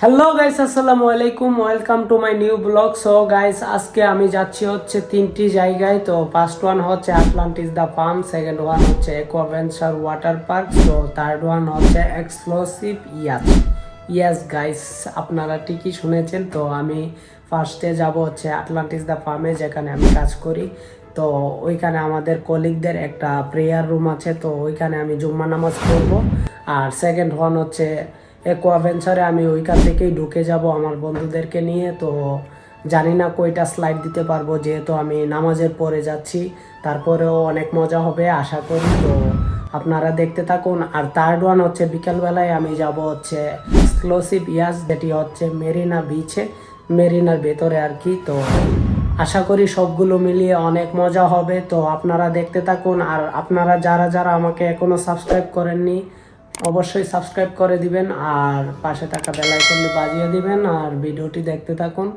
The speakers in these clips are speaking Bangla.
হ্যালো গাইস আসসালামু আলাইকুম welcome to my new blog so guys আজকে আমি যাচ্ছি হচ্ছে তিনটি জায়গায়। তো ফার্স্ট ওয়ান হচ্ছে Atlantis the farm second one হচ্ছে একোভেঞ্চার ওয়াটার পার্ক তো থার্ড ওয়ান হচ্ছে এক্সক্লুসিভ ইয়াস ইয়াস গাইস আপনারা ঠিকই শুনেছেন, তো আমি ফার্স্টে যাব হচ্ছে আটলান্টিস দ্য ফার্মে যেখানে আমি কাজ করি। তো ওইখানে আমাদের কলিগদের একটা প্রেয়ার রুম আছে, তো ওইখানে আমি জুম্মা নামাজ পড়ব। আর সেকেন্ড ওয়ান হচ্ছে অ্যাডভেঞ্চারে আমি ওইখান থেকেই ঢুকে যাব আমার বন্ধুদেরকে নিয়ে। তো জানি না কয়টা স্লাইড দিতে পারব, যেহেতু আমি নামাজের পরে যাচ্ছি। তারপরেও অনেক মজা হবে, আশা করি। তো আপনারা দেখতে থাকুন। আর থার্ড ওয়ান হচ্ছে বিকালবেলায় আমি যাব হচ্ছে এক্সক্লুসিভ ইয়াস যেটি হচ্ছে মেরিনা বিচে মেরিনার ভেতরে আর কি। তো আশা করি সবগুলো মিলিয়ে অনেক মজা হবে। তো আপনারা দেখতে থাকুন। আর আপনারা যারা যারা আমাকে এখনও সাবস্ক্রাইব করেননি অবশ্যই সাবস্ক্রাইব করে দিবেন আর পাশে থাকা বেল আইকনটি বাজিয়ে দিবেন আর ভিডিওটি দেখতে থাকুন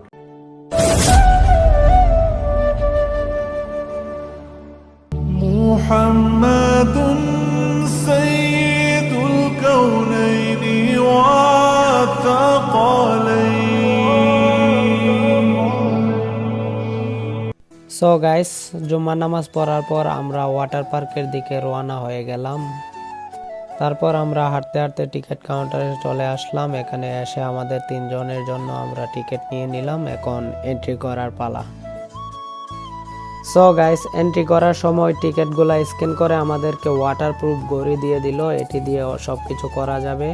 محمد سيد الكونين والثقلين সো গাইস জুম্মা নামাজ পড়ার পর আমরা ওয়াটার পার্কের দিকে রওনা হয়ে গেলাম তারপর আমরা হাঁটতে হাঁটতে টিকিট কাউন্টারে চলে আসলাম। এখানে এসে আমাদের তিনজনের জন্য আমরা টিকিট নিয়ে নিলাম। এখন এন্ট্রি করার পালা। সো গাইস এন্ট্রি করার সময় টিকিটগুলো স্ক্যান করে আমাদেরকে ওয়াটারপ্রুফ গড়ি দিয়ে দিল। এটি দিয়ে সব কিছু করা যাবে।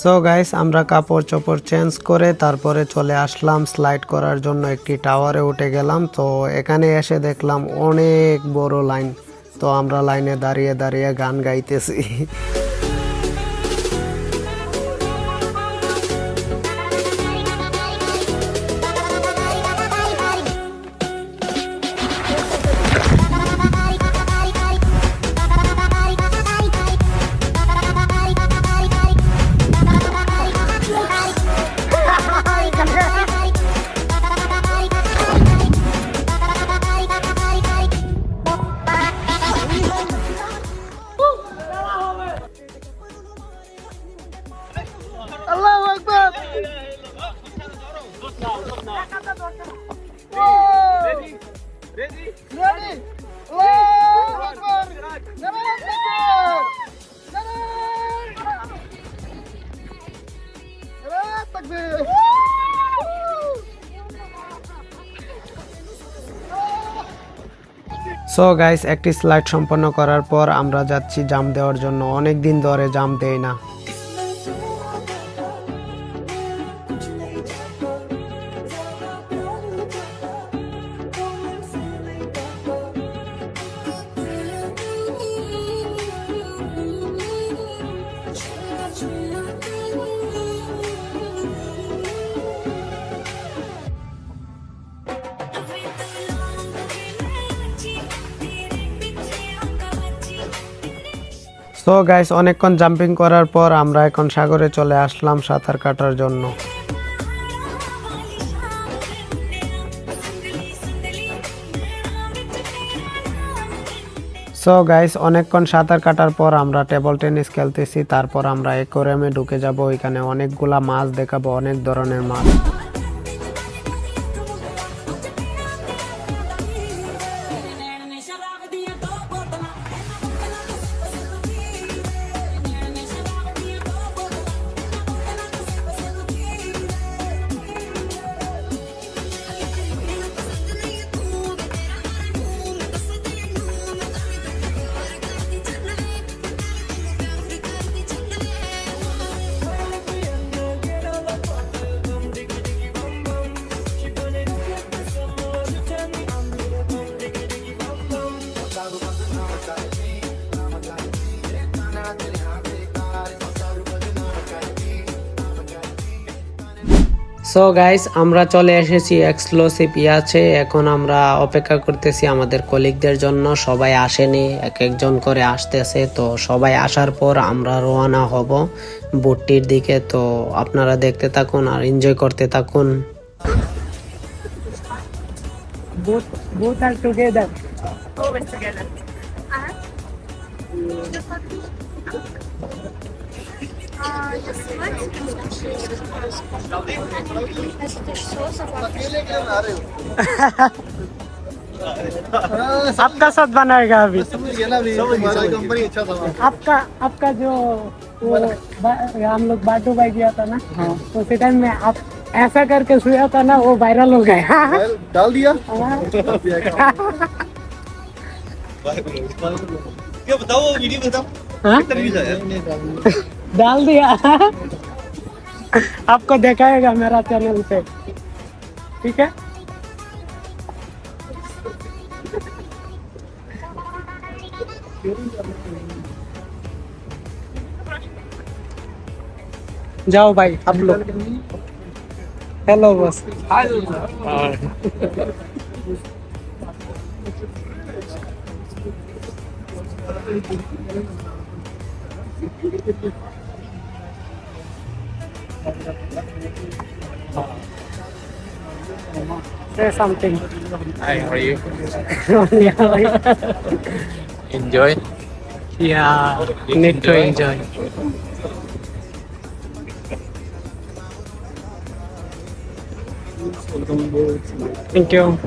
সো গাইস আমরা কাপড় চোপড় চেঞ্জ করে তারপরে চলে আসলাম স্লাইড করার জন্য একটি টাওয়ারে উঠে গেলাম। তো এখানে এসে দেখলাম অনেক বড় লাইন তো আমরা লাইনে দাঁড়িয়ে দাঁড়িয়ে গান গাইতেছি। সো গাইস একটি স্লাইড সম্পন্ন করার পর আমরা যাচ্ছি জাম দেওয়ার জন্য। অনেক দিন ধরে জাম দেই না। সো গাইস অনেকক্ষণ জাম্পিং করার পর আমরা এখন সাগরে চলে আসলাম সাঁতার কাটার জন্য। সো গাইস অনেকক্ষণ সাঁতার কাটার পর আমরা টেবল টেনিস খেলতেছি, তারপর আমরা একোরিয়ামে ঢুকে যাব এখানে অনেকগুলা মাছ দেখাবো, অনেক ধরনের মাছ। সো গাইস আমরা চলে এসেছি এক্সক্লুসিভ ইয়াছে এখন আমরা অপেক্ষা করতেছি আমাদের কলিগদের জন্য। সবাই আসেনি এক একজন করে আসতেছে। তো সবাই আসার পর আমরা রওনা হব বোটটির দিকে। তো আপনারা দেখতে থাকুন আর এনজয় করতে থাকুন। Both both are together Always together. Uh-huh. आपका साथ बनाएगा अभी। कंपनी अच्छा था आपका आपका जो वो हम लोग बाटू बाई गया था ना तो उसी टाइम में आप ऐसा करके सोया था ना वो वायरल हो गया। डाल दिया? ये बताओ वीडियो बताओ। डाल दिया। आपको देखाएगा मेरा चैनल पे। ठीक है? जाओ भाई, आप लोग। हेलो बस say something Hi, how are you? yeah, Enjoy. need to enjoy thank you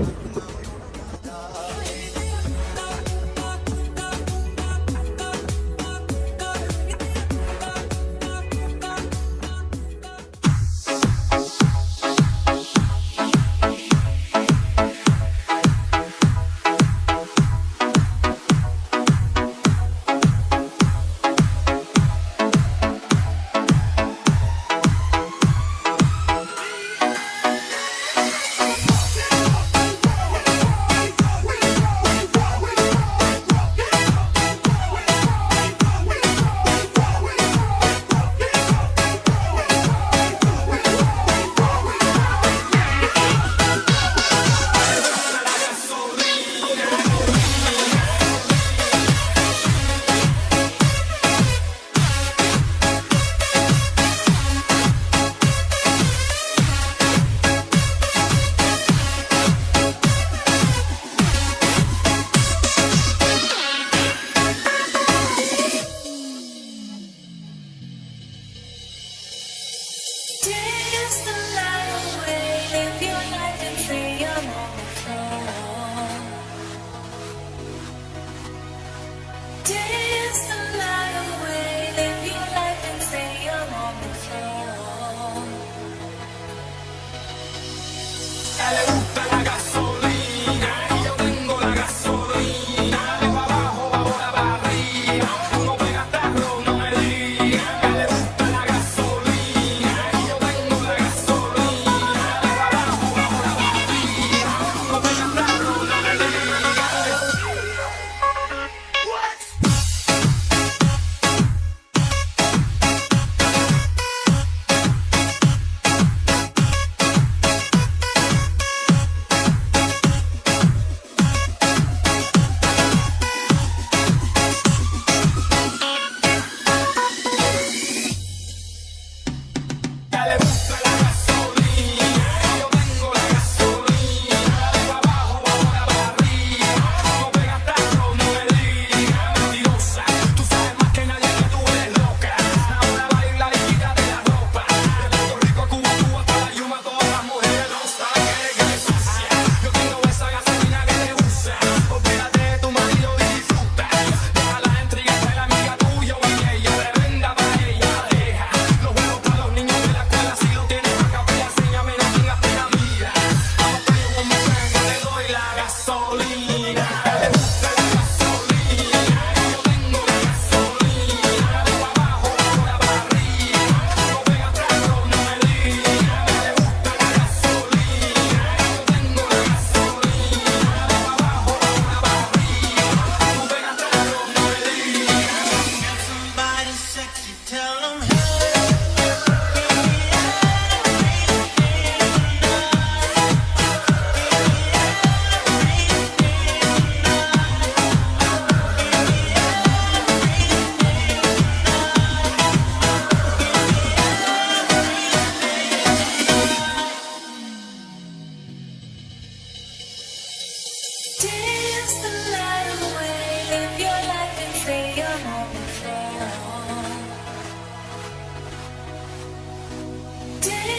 day.